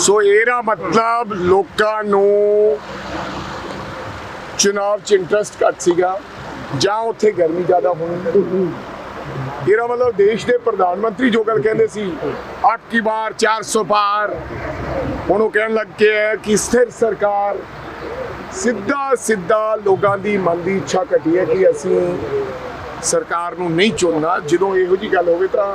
ਸੋ ਇਹਦਾ ਮਤਲਬ ਲੋਕਾਂ ਨੂੰ ਚੁਣਾਵ 'ਚ ਇੰਟਰਸਟ ਘੱਟ ਸੀਗਾ, ਜਾਂ ਉੱਥੇ ਗਰਮੀ ਜ਼ਿਆਦਾ ਹੋਣੀ। ਇਹਦਾ ਮਤਲਬ ਦੇਸ਼ ਦੇ ਪ੍ਰਧਾਨ ਮੰਤਰੀ ਜੋ ਗੱਲ ਕਹਿੰਦੇ ਸੀ ਅੱਠ ਕੀ ਬਾਰ 400 ਪਾਰ ਹੁਣ ਉਹ ਕਹਿਣ ਲੱਗ ਪਿਆ ਕਿ ਸਥਿਰ ਸਰਕਾਰ ਸਿੱਧਾ ਸਿੱਧਾ ਲੋਕਾਂ ਦੀ ਮਨ ਦੀ ਇੱਛਾ ਘਟੀ ਹੈ ਕਿ ਅਸੀਂ ਸਰਕਾਰ ਨੂੰ ਨਹੀਂ ਚੁਣਨਾ। ਜਦੋਂ ਇਹੋ ਜੀ ਗੱਲ ਹੋਵੇ ਤਾਂ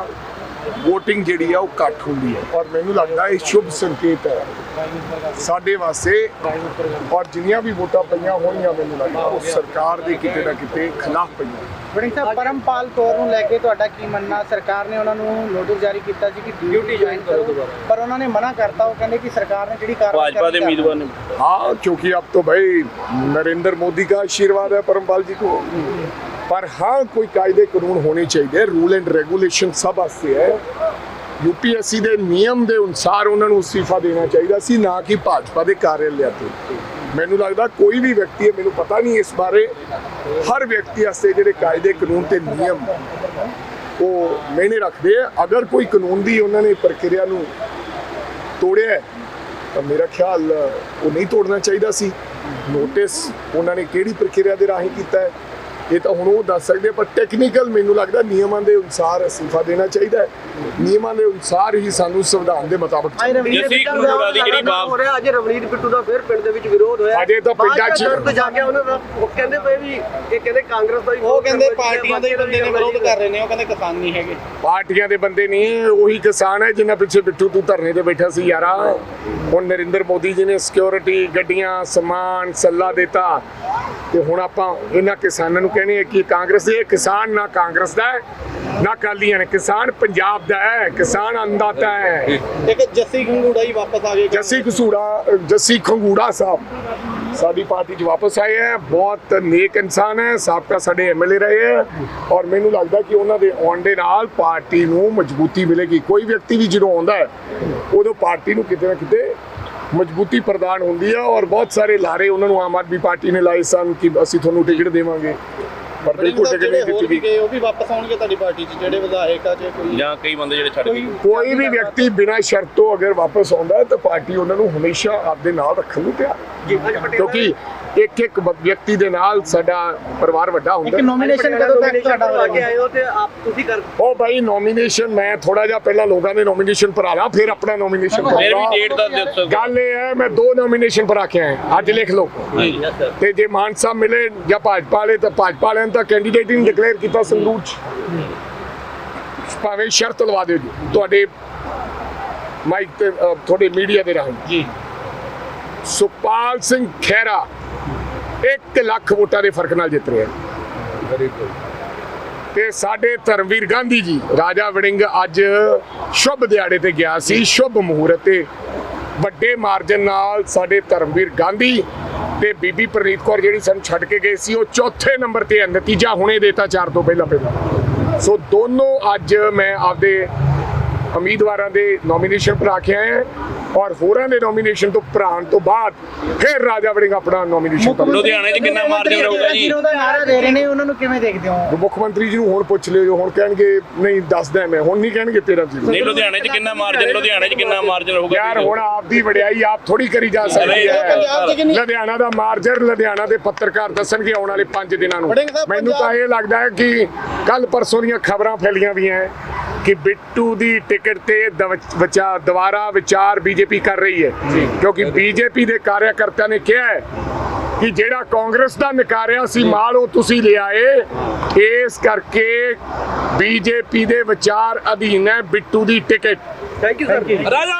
VOTING ਜਿਹੜੀ ਆ ਉਹ ਘੱਟ ਹੁੰਦੀ ਹੈ। ਔਰ ਮੈਨੂੰ ਲੱਗਦਾ ਇਹ ਸ਼ੁਭ ਸੰਕੇਤ ਹੈ। ਸਾਡੇ ਵਾਸਤੇ ਔਰ ਜਿੰਨੀਆਂ ਵੀ ਵੋਟਾਂ ਪਈਆਂ ਹੋਣੀਆਂ ਮੈਨੂੰ ਲੱਗਦਾ, ਉਹ ਸਰਕਾਰ ਦੇ ਕਿਤੇ ਨਾ ਕਿਤੇ ਖਿਲਾਫ ਪਈਆਂ। ਵੜਿੰਗ ਸਾਹਿਬ ਪਰਮਪਾਲ ਕੌਰ ਨੂੰ ਲੈ ਕੇ ਤੁਹਾਡਾ ਕੀ ਮੰਨਣਾ ਸਰਕਾਰ ਨੇ ਉਹਨਾਂ ਨੂੰ ਨੋਟਿਸ ਜਾਰੀ ਕੀਤਾ ਸੀ ਕਿ ਡਿਊਟੀ ਜੁਆਇਨ ਕਰੋ ਪਰ ਉਹਨਾਂ ਨੇ ਮਨਾ ਕਰਤਾ ਉਹ ਕਹਿੰਦੇ ਕਿ ਸਰਕਾਰ ਨੇ ਜਿਹੜੀ ਕਾਰਵਾਈ भाजपा के ਕਰਨੀ उम्मीदवार ने हाँ क्योंकि अब तो भाई नरेंद्र मोदी का आशीर्वाद है परमपाल जी को पर हाँ कोई कायदे कानून होने चाहिए रूल एंड रेगुलेशन सब वास्ते है ਯੂਪੀਐਸਸੀ ਦੇ ਨਿਯਮ ਦੇ ਅਨੁਸਾਰ ਉਹਨਾਂ ਨੂੰ ਅਸਤੀਫਾ ਦੇਣਾ ਚਾਹੀਦਾ ਸੀ ਨਾ ਕਿ ਭਾਜਪਾ ਦੇ ਕਾਰਿਆਲਿਆਂ ਤੋਂ ਮੈਨੂੰ ਲੱਗਦਾ ਕੋਈ ਵੀ ਵਿਅਕਤੀ ਹੈ, ਮੈਨੂੰ ਪਤਾ ਨਹੀਂ ਇਸ ਬਾਰੇ। ਹਰ ਵਿਅਕਤੀ ਵਾਸਤੇ ਜਿਹੜੇ ਕਾਇਦੇ, ਕਾਨੂੰਨ ਤੇ ਨਿਯਮ ਉਹ ਮੈਨੇ ਰੱਖਦੇ ਆ। ਅਗਰ ਕੋਈ ਕਾਨੂੰਨ ਦੀ ਉਹਨਾਂ ਨੇ ਪ੍ਰਕਿਰਿਆ ਨੂੰ ਤੋੜਿਆ ਤਾਂ ਮੇਰਾ ਖਿਆਲ, ਉਹ ਨਹੀਂ ਤੋੜਨਾ ਚਾਹੀਦਾ ਸੀ। ਨੋਟਿਸ ਉਹਨਾਂ ਨੇ ਕਿਹੜੀ ਪ੍ਰਕਿਰਿਆ ਦੇ ਰਾਹੀਂ ਕੀਤਾ ਹੈ ਇਹ ਤਾਂ ਹੁਣ ਉਹ ਦੱਸ ਸਕਦੇ ਪਰ ਟੈਕਨੀਕਲ ਮੈਨੂੰ ਲੱਗਦਾ ਨਿਯਮਾਂ ਦੇ ਅਨੁਸਾਰ ਅਸਤੀਫਾ ਦੇਣਾ ਚਾਹੀਦਾ ਹੈ। ਨਿਯਮਾਂ ਦੇ ਅਨੁਸਾਰ ਹੀ ਸਾਨੂੰ ਸੰਵਿਧਾਨ ਦੇ ਮੁਤਾਬਕ ਜੱਸੀ ਖੰਡੂਰਾ ਦੀ ਜਿਹੜੀ ਬਾਪ ਹੋ ਰਿਹਾ ਅੱਜ ਰਵਨੀਤ ਬਿੱਟੂ ਦਾ ਫਿਰ ਪਿੰਡ ਦੇ ਵਿੱਚ ਵਿਰੋਧ ਹੋਇਆ। ਅਜੇ ਤਾਂ ਪਿੰਡਾਂ 'ਚ- ਬਾਅਦ ਜਾ ਕੇ ਉਹਨਾਂ ਦਾ ਉਹ ਕਹਿੰਦੇ ਪਏ ਵੀ ਇਹ ਕਹਿੰਦੇ ਕਾਂਗਰਸ ਦਾ ਹੀ ਉਹ ਕਹਿੰਦੇ ਵਿਰੋਧ ਕਰਨਾ ਪਾਰਟੀਆਂ ਦੇ ਹੀ ਬੰਦੇ ਨੇ ਵਿਰੋਧ ਕਰ ਰਹੇ ਨੇ ਉਹ ਕਹਿੰਦੇ ਕਿਸਾਨ ਨਹੀਂ ਹੈਗੇ। ਪਾਰਟੀਆਂ ਦੇ ਬੰਦੇ ਨਹੀਂ ਉਹੀ ਕਿਸਾਨ ਹੈ ਜਿਨ੍ਹਾਂ ਪਿੱਛੇ ਬਿੱਟੂ ਤੂੰ ਧਰਨੇ ਤੇ ਬੈਠਾ ਸੀ ਯਾਰਾ। ਹੁਣ ਨਰਿੰਦਰ ਮੋਦੀ ਜੀ ਨੇ ਸਿਕਿਉਰਿਟੀ ਗੱਡੀਆਂ ਸਮਾਨ ਸੱਲਾ ਦਿੱਤਾ। ਤੇ ਹੁਣ ਆਪਾਂ ਇਹਨਾਂ ਕਿਸਾਨਾਂ ਨੂੰ ਕਹਿੰਦੇ ਆ ਕਿ ਕਾਂਗਰਸ ਇਹ ਕਿਸਾਨ ਨਾ ਕਾਂਗਰਸ ਦਾ ਹੈ ਨਾ ਕਾਲੀਆਂ ਨੇ। ਕਿਸਾਨ ਪੰਜਾਬ ਦਾ ਹੈ ਕਿਸਾਨ ਅੰਦਾਤਾ ਹੈ। ਇੱਕ ਜੱਸੀ ਖੰਗੂੜਾ ਹੀ ਵਾਪਸ ਆ ਗਏ। ਜੱਸੀ ਕਸੂੜਾ ਜੱਸੀ ਖੰਗੂੜਾ ਸਾਹਿਬ ਸਾਡੀ ਪਾਰਟੀ 'ਚ ਵਾਪਸ ਆਏ ਹੈ। ਬਹੁਤ ਨੇਕ ਇਨਸਾਨ ਹੈ ਸਾਬਕਾ ਸਾਡੇ ਐਮਐਲਏ ਰਹੇ ਹੈ। ਔਰ ਮੈਨੂੰ ਲੱਗਦਾ ਕਿ ਉਹਨਾਂ ਦੇ ਆਉਣ ਦੇ ਨਾਲ ਪਾਰਟੀ ਨੂੰ ਮਜ਼ਬੂਤੀ ਮਿਲੇਗੀ। ਕੋਈ ਵਿਅਕਤੀ ਵੀ ਜਦੋਂ ਆਉਂਦਾ ਹੈ ਉਦੋਂ ਪਾਰਟੀ ਨੂੰ ਕਿਤੇ ਨਾ ਕਿਤੇ ਮਜ਼ਬੂਤੀ ਪ੍ਰਦਾਨ ਹੁੰਦੀ ਆ ਔਰ ਬਹੁਤ ਸਾਰੇ ਲਾਰੇ ਉਹਨਾਂ ਨੂੰ ਆਮ ਆਦਮੀ ਪਾਰਟੀ ਨੇ ਲਾਏ ਸਨ ਕਿ ਅਸੀਂ ਤੁਹਾਨੂੰ ਟਿਕਟ ਦੇਵਾਂਗੇ। ਪਰ ਬਿਲਕੁਲ ਟਿਕਟ ਨਹੀਂ ਦਿੱਤੀ ਗਈ ਗਏ ਉਹ ਵੀ ਵਾਪਸ ਆਉਣਗੇ ਤੁਹਾਡੀ ਪਾਰਟੀ 'ਚ ਜਿਹੜੇ ਵਿਧਾਇਕ ਆ ਜੇ ਕੋਈ। ਜਾਂ ਕਈ ਬੰਦੇ ਜਿਹੜੇ ਛੱਡ ਗਏ। ਕੋਈ ਵੀ ਵਿਅਕਤੀ ਬਿਨਾਂ ਸ਼ਰਤ ਤੋਂ ਅਗਰ ਵਾਪਸ ਆਉਂਦਾ ਹੈ ਤਾਂ ਪਾਰਟੀ ਉਹਨਾਂ ਨੂੰ ਹਮੇਸ਼ਾ ਆਪਦੇ ਨਾਲ ਰੱਖਣ ਨੂੰ ਤਿਆਰ ਕਿਉਂਕਿ ਇੱਕ ਇੱਕ ਵਿਅਕਤੀ ਦੇ ਨਾਲ ਸਾਡਾ ਪਰਿਵਾਰ ਵੱਡਾ ਹੁੰਦਾ ਇੱਕ ਹੈ। ਨੋਮੀਨੇਸ਼ਨ ਕਦੋਂ ਤੱਕ ਤੁਹਾਡਾ ਲਾ ਕੇ ਹੋਏਗਾ? ਆਏ ਹੋ ਤੇ ਆਪ ਤੁਸੀਂ ਕਰ ਉਹ ਭਾਈ ਨੋਮੀਨੇਸ਼ਨ ਮੈਂ ਥੋੜਾ ਜਿਹਾ ਪਹਿਲਾਂ ਲੋਕਾਂ ਦੇ ਨੋਮੀਨੇਸ਼ਨ ਭਰਾ ਲਾਂ ਫਿਰ ਆਪਣਾ ਨੋਮੀਨੇਸ਼ਨ ਫਿਰ ਵੀ ਡੇਟ ਦਾ ਦੱਸੋ ਗੱਲ ਇਹ ਹੈ ਮੈਂ ਦੋ ਨੋਮੀਨੇਸ਼ਨ ਭਰਾ ਕੇ ਆਇਆ ਅੱਜ ਲਿਖ ਲਓ। ਤੇ ਜੇ ਮਾਨ ਸਾਹਿਬ ਮਿਲੇ ਜਾਂ ਭਾਜਪਾ ਵਾਲੇ ਤਾਂ ਭਾਜਪਾ ਵਾਲਿਆਂ ਤਾਂ ਕੈਂਡੀਡੇਟ ਹੀ ਡਿਕਲੇਅਰ ਕੀਤਾ ਸੰਗਰੂਰ ਚ। ਭਾਵੇਂ ਸ਼ਰਤ ਲਵਾ ਦਿਓ ਜੀ ਤੁਹਾਡੇ ਮਾਈਕ ਤੇ ਅ, ਤੁਹਾਡੇ ਮੀਡੀਆ ਦੇ ਰਾਹੀਂ। ਜੀ। ਸੁਪਾਲ ਸਿੰਘ ਖਹਿਰਾ 1 ਲੱਖ ਵੋਟਾਂ ਦੇ ਫ਼ਰਕ ਨਾਲ ਜਿੱਤ ਰਿਹਾ। ਤੇ ਸਾਡੇ ਧਰਮਵੀਰ ਗਾਂਧੀ ਜੀ ਰਾਜਾ ਵੜਿੰਗ ਅੱਜ ਸ਼ੁਭ ਦਿਹਾੜੇ ਤੇ ਗਿਆ ਸੀ ਸ਼ੁਭ ਮਹੂਰਤ ਤੇ ਵੱਡੇ ਮਾਰਜਨ ਨਾਲ ਸਾਡੇ ਧਰਮਵੀਰ ਗਾਂਧੀ ਤੇ ਬੀਬੀ ਪ੍ਰਨੀਤ ਕੌਰ ਜਿਹੜੀ ਸਾਨੂੰ ਛੱਡ ਕੇ ਗਏ ਸੀ, ਉਹ ਚੌਥੇ ਨੰਬਰ ਤੇ ਹੈ, ਨਤੀਜਾ ਹੁਣੇ ਦੇਤਾ ਚਾਰ ਤੋਂ ਪਹਿਲਾਂ ਪਹਿਲਾਂ। ਸੋ ਦੋਨੋਂ ਅੱਜ ਮੈਂ ਆਪਦੇ ਉਮੀਦਵਾਰਾਂ ਦੇ ਨੋਮੀਨੇਸ਼ਨ ਭਰਾ ਕੇ ਆਏ ਹਾਂ ਔਰ ਹੋਰਾਂ ਦੇ ਨੋਮੀਨੇਸ਼ਨ ਤੋਂ ਭਰਾਉਣ ਤੋਂ ਬਾਅਦ ਫਿਰ ਰਾਜਾ ਵੜਿੰਗ ਆਪਣਾ ਨੋਮੀਨੇਸ਼ਨ ਕਰ ਲੁਧਿਆਣੇ 'ਚ ਕਿੰਨਾ ਮਾਰਜਨ ਰਹੂਗਾ ਜੀ? ਜ਼ੀਰੋ ਦਾ ਨਾਰਾ ਦੇ ਰਹੇ ਨੇ ਉਹਨਾਂ ਨੂੰ ਕਿਵੇਂ ਦੇਖਦੇ ਹੋ? ਮੁੱਖ ਮੰਤਰੀ ਜੀ ਨੂੰ ਹੁਣ ਪੁੱਛ ਲਿਓ ਜੋ ਹੁਣ ਕਹਿਣਗੇ ਨਹੀਂ ਦੱਸਦਾ ਮੈਂ ਹੁਣ ਨਹੀਂ ਕਹਿਣਗੇ 13 ਜੀ ਨਹੀਂ ਲੁਧਿਆਣੇ 'ਚ ਕਿੰਨਾ ਮਾਰਜਨ ਲੁਧਿਆਣੇ 'ਚ ਕਿੰਨਾ ਮਾਰਜਨ ਰਹੂਗਾ ਯਾਰ ਹੁਣ ਆਪਦੀ ਵਡਿਆਈ ਆਪ ਥੋੜੀ ਕਰੀ ਜਾ ਸਕਦੀ ਹੈ। ਲੁਧਿਆਣਾ ਦਾ ਮਾਰਜਰ ਲੁਧਿਆਣਾ ਦੇ ਪੱਤਰਕਾਰ ਦੱਸਣਗੇ ਆਉਣ ਵਾਲੇ 5 ਦਿਨਾਂ ਨੂੰ। ਮੈਨੂੰ ਤਾਂ ਇਹ ਲੱਗਦਾ ਹੈ ਕਿ ਕੱਲ ਪਰਸੋਂ ਦੀਆਂ ਖਬਰਾਂ ਫੈਲੀਆਂ ਵੀ ਹੈ ਕਿ ਬਿੱਟੂ ਦੀ ਟਿਕਟ ਤੇ ਵਿਚਾਰ ਦੁਬਾਰਾ ਵਿਚਾਰ ਬੀਜੇਪੀ ਕਰ ਰਹੀ ਹੈ। ਕਿਉਂਕਿ ਬੀਜੇਪੀ ਦੇ ਕਾਰਿਆਕਰਤਾ ਨੇ ਕਿਹਾ ਹੈ ਕਿ ਜਿਹੜਾ ਕਾਂਗਰਸ ਦਾ ਨਕਾਰਿਆ ਸੀ ਮਾਲ ਉਹ ਤੁਸੀਂ ਲਿਆਏ ਇਸ ਕਰਕੇ ਬੀਜੇਪੀ ਦੇ ਵਿਚਾਰ ਅਧੀਨ ਹੈ ਬਿੱਟੂ ਦੀ ticket. Thank you sir Raja